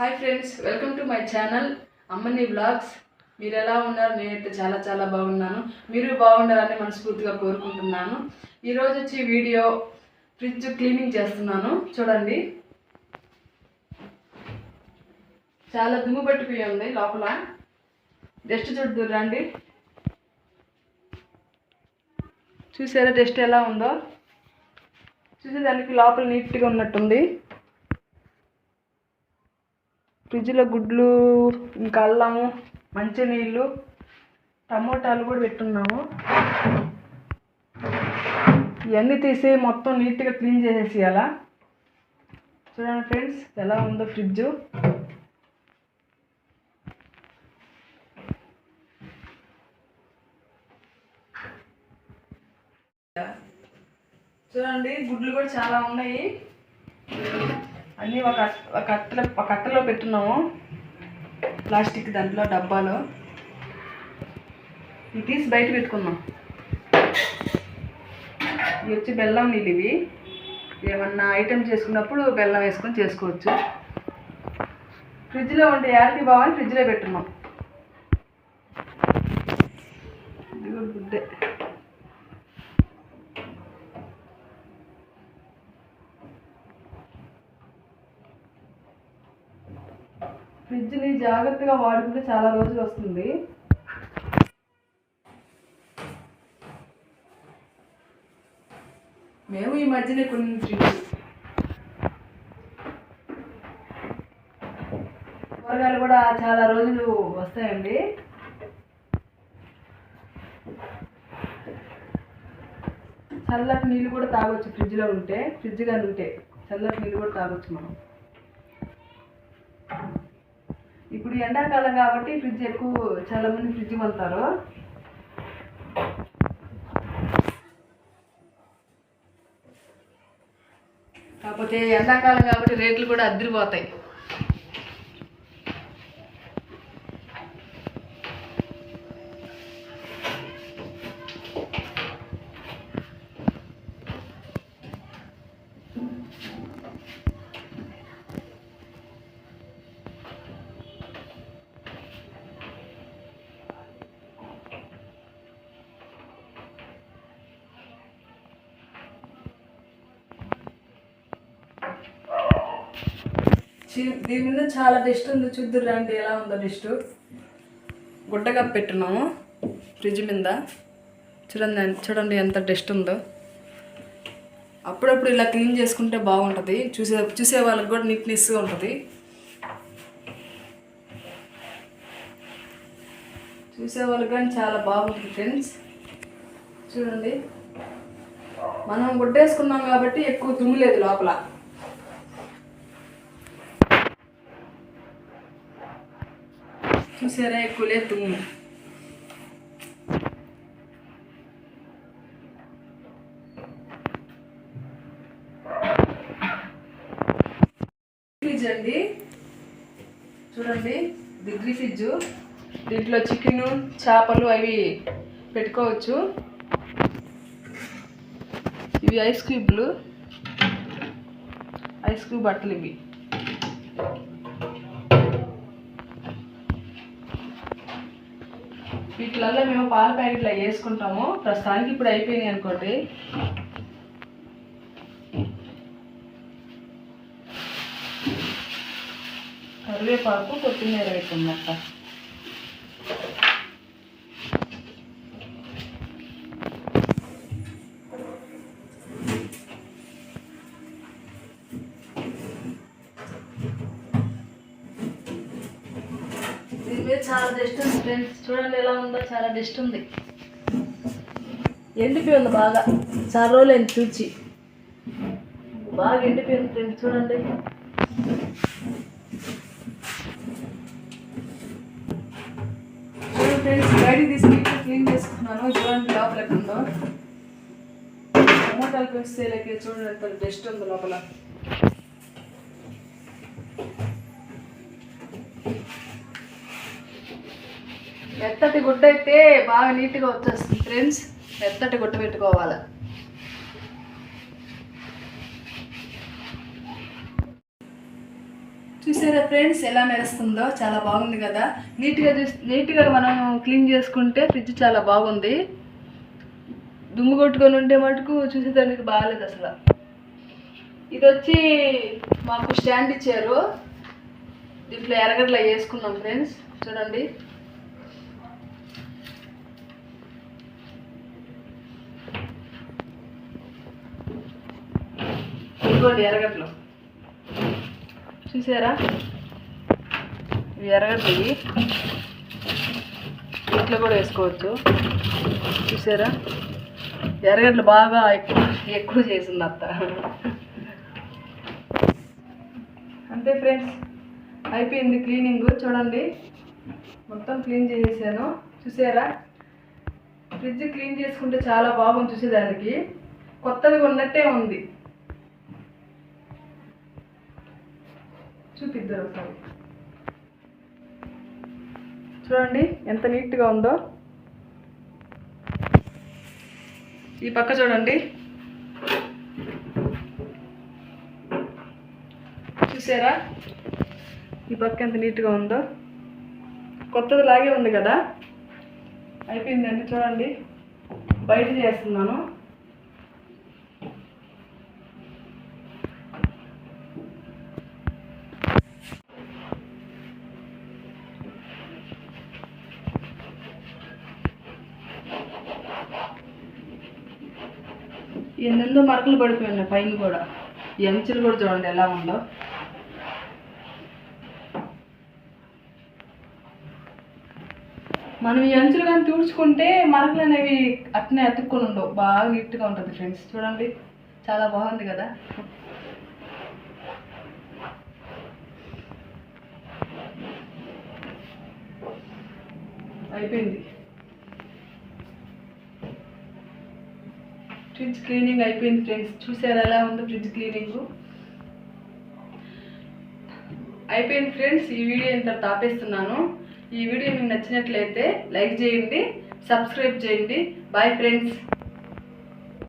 Hi friends welcome to my channel Ammani blogs మీరు ఎలా ఉన్నారు? నేనైతే చాలా చాలా బాగున్నాను. మీరు బాగుండాలని మనస్ఫూర్తిగా కోరుకుంటున్నాను. ఈరోజు వచ్చి వీడియో ఫ్రిడ్జ్ క్లీనింగ్ చేస్తున్నాను. చూడండి. చాలా దుమ్ము పట్టిపోయి ఉంది లోపల. డస్ట్ చూడండి రండి. చూసారా డస్ట్ ఎలా ఉందో? చూసేదానికి లోపల నీట్గా ఉన్నట్టుంది. ఫ్రిడ్జ్లో గుడ్లు ఇంకా అల్లము మంచినీళ్ళు టమోటాలు కూడా పెట్టున్నాము. ఇవన్నీ తీసి మొత్తం నీట్గా క్లీన్ చేసేసేయాల చూడండి ఫ్రెండ్స్ ఎలా ఉందో ఫ్రిడ్జ్. చూడండి గుడ్లు కూడా చాలా ఉన్నాయి. అన్నీ ఒక ఒక కట్టలో ఒక కట్టలో పెట్టున్నాము. ప్లాస్టిక్ దాంట్లో డబ్బాలో. ఇవి తీసి బయట పెట్టుకున్నాం ఇవి వచ్చి బెల్లం నీళ్ళు ఇవి. ఏమన్నా ఐటెం చేసుకున్నప్పుడు బెల్లం వేసుకొని చేసుకోవచ్చు. ఫ్రిడ్జ్లో ఉండే యాలకి బావని ఫ్రిడ్జ్లో పెట్టున్నాం ఇది కూడా గుడ్డే ఫ్రిడ్జ్ని జాగ్రత్తగా వాడుకుంటే చాలా రోజులు వస్తుంది. మేము ఈ మధ్యనే కొన్ని ఫ్రిడ్జ్ కూరగాయలు కూడా చాలా రోజులు వస్తాయండి. చల్లటి నీళ్ళు కూడా తాగొచ్చు ఫ్రిడ్జ్లో ఉంటే ఫ్రిడ్జ్ కానీ ఉంటే చల్లటి నీళ్ళు కూడా తాగొచ్చు మనం. ఇప్పుడు ఎండాకాలం కాబట్టి ఫ్రిడ్జ్ ఎక్కువ చాలా మంది ఫ్రిడ్జ్ కొంటారు కాకపోతే ఎండాకాలం కాబట్టి రేట్లు కూడా అద్దరిపోతాయి. దీని మీద చాలా డస్ట్ ఉంది. చూద్దరు రండి ఎలా ఉందో డస్ట్ గుడ్డగా పెట్టున్నాము ఫ్రిడ్జ్ మీద. చూడండి చూడండి ఎంత డస్ట్ ఉందో. అప్పుడప్పుడు ఇలా క్లీన్ చేసుకుంటే బాగుంటుంది. చూసే చూసే వాళ్ళకి కూడా నీట్నెస్గా ఉంటుంది. చూసే వాళ్ళకి కానీ చాలా బాగుంటుంది ఫ్రెండ్స్. చూడండి. మనం గుడ్డేసుకున్నాం కాబట్టి ఎక్కువ తుమ్ములేదు లోపల. చూసారా ఎక్కువ లేదు తుమ్ము ఫ్రిడ్జ్ అండి. చూడండి. డిగ్రీ ఫ్రిడ్జ్ దీంట్లో చికెన్ చేపలు అవి పెట్టుకోవచ్చు. ఇవి ఐస్ క్యూబ్లు ఐస్ క్యూబ్ బట్టలు ఇవి. వీటిలలో మేము పాల ప్యాకెట్లు అవి వేసుకుంటాము. ప్రస్తుతానికి ఇప్పుడు అయిపోయినాయి అనుకోండి. కరివేపాకు కొత్తిమీర వేసుకున్నట్ట మీద చాలా డస్ట్ ఉంది ఫ్రెండ్స్ చూడండి ఎలా ఉందో చాలా డస్ట్ ఉంది. ఎండిపోయింది బాగా. చాలా రోజులు అయింది చూచి. బాగా ఎండిపోయింది ఫ్రెండ్స్ చూడండి. చూడండి ఫ్రెండ్స్ బయటికి తీసుకుని క్లీన్ చేసుకున్నాను. చూడండి లోపల ఉందో. టమోటాలు పెంచితే లేక చూడండి ఎంత డస్ట్ ఉంది లోపల. మెత్తటి గుడ్డ అయితే బాగా నీట్గా వచ్చేస్తుంది ఫ్రెండ్స్ మెత్తటి గుడ్డ పెట్టుకోవాలి. చూసారా ఫ్రెండ్స్ ఎలా మెరుస్తుందో? చాలా బాగుంది కదా? నీట్గా చూసి నీట్గా మనం క్లీన్ చేసుకుంటే ఫ్రిడ్జ్ చాలా బాగుంది. దుమ్ము కొట్టుకొని ఉంటే మటుకు చూసేదానికి బాగాలేదు అసలు. ఇది వచ్చి మాకు స్టాండ్ ఇచ్చారు. దీంట్లో ఎరగడ్ల వేసుకున్నాం ఫ్రెండ్స్ చూడండి. ఇదిగోండి ఎరగడ్లు చూసారా? ఇవి ఎరగడ్లు ఇవి. ఇట్లా కూడా వేసుకోవచ్చు. చూసారా? ఎర్రగడ్డలు బాగా ఎక్కువ ఎక్కువ చేసింది అత్త. అంతే ఫ్రెండ్స్ అయిపోయింది క్లీనింగ్. చూడండి మొత్తం క్లీన్ చేసేసాను. చూసారా? ఫ్రిడ్జ్ క్లీన్ చేసుకుంటే చాలా బాగుంది చూసేదానికి. కొత్తది ఉన్నట్టే ఉంది. చూపిద్దాం ఒకసారి చూడండి ఎంత నీట్గా ఉందో. ఈ పక్క చూడండి. చూసారా? ఈ పక్క ఎంత నీట్గా ఉందో. కొత్తది లాగే ఉంది కదా. అయిపోయిందండి చూడండి. బయట చేస్తున్నాను. ఎన్నెందో మరకలు పడిపోయినాయి పైన కూడా. ఈ అంచులు కూడా చూడండి ఎలా ఉందో. మనం ఈ అంచులు కానీ తుడుచుకుంటే మరకలు అనేవి అట్నే అతుక్కొని ఉండవు. బాగా నీట్గా ఉంటుంది ఫ్రెండ్స్. చూడండి. చాలా బాగుంది కదా. అయిపోయింది. ఫ్రిడ్జ్ క్లీనింగ్ అయిపోయింది ఫ్రెండ్స్ చూసారు ఎలా ఉందో ఫ్రిడ్జ్ క్లీనింగ్ అయిపోయింది ఫ్రెండ్స్ ఈ వీడియో ఇంత తాపేస్తున్నాను. ఈ వీడియో మీకు నచ్చినట్లయితే లైక్ చేయండి సబ్స్క్రైబ్ చేయండి. Bye friends